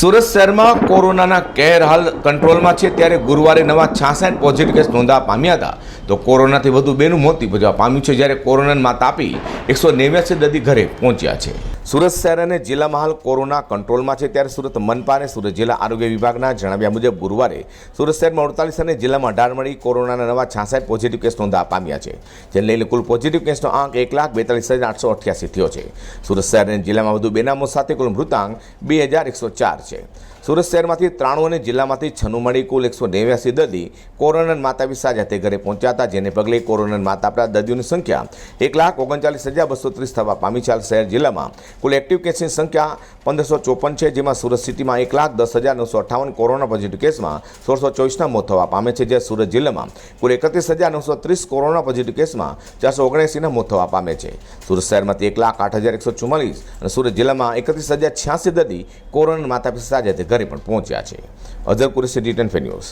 સુરત શહેરમાં કોરોનાના કેર હાલ કંટ્રોલમાં છે. ત્યારે ગુરુવારે નવા છાસઠ પોઝિટિવ કેસ નોંધવા પામ્યા હતા. તો કોરોનાથી વધુ બેનું મોત નિપજવા પામ્યું છે. જ્યારે કોરોનાને માત આપી એકસો નેવ્યાસી દર્દી ઘરે પહોંચ્યા છે. સુરત શહેર અને જિલ્લામાં હાલ કોરોના કંટ્રોલમાં છે ત્યારે સુરત મનપા અને સુરત જિલ્લા આરોગ્ય વિભાગના જણાવ્યા મુજબ ગુરુવારે સુરત શહેરમાં અડતાલીસ અને જિલ્લામાં અઢાર મળી કોરોનાના નવા છાસઠ પોઝિટિવ કેસ નોંધવા પામ્યા છે, જેને લઈને કુલ પોઝિટિવ કેસનો આંક એક લાખ બેતાલીસ હજાર આઠસો અઠ્યાસી થયો છે. સુરત શહેર અને જિલ્લામાં વધુ બેનામો સાથે કુલ મૃતાંક બે હજાર એકસો ચાર છે. સુરત શહેરમાંથી ત્રાણું અને જિલ્લામાંથી છન્નું મળી કુલ એકસો નેવ્યાસી દર્દી કોરોનાન માતાવી વિસા જાતે ઘરે પહોંચ્યા હતા, જેને પગલે કોરોનાન માતા આપતા દર્દીઓની સંખ્યા એક લાખ ઓગણચાલીસ હજાર બસો ત્રીસ થવા પામી છે. શહેર જિલ્લામાં કુલ એક્ટિવ કેસની સંખ્યા પંદરસો ચોપન છે, જેમાં સુરત સિટીમાં એક લાખ દસ હજાર નવસો અઠ્ઠાવન કોરોના પોઝિટિવ કેસમાં સોળસો ચોવીસના મોત થવા પામે છે જ્યારે સુરત જિલ્લામાં કુલ એકત્રીસ હજાર નવસો ત્રીસ કોરોના પોઝિટિવ કેસમાં ચારસો ઓગણએંસીના મોત થવા પામે છે. સુરત શહેરમાંથી એક લાખ આઠ હજાર એકસો ચુમ્માલીસ અને સુરત જિલ્લામાં એકત્રીસ હજાર છ્યાસી દર્દી કોરોના માતા પિતા સાજા ઘરે પણ પહોંચ્યા છે. Azhar Qureshi detain news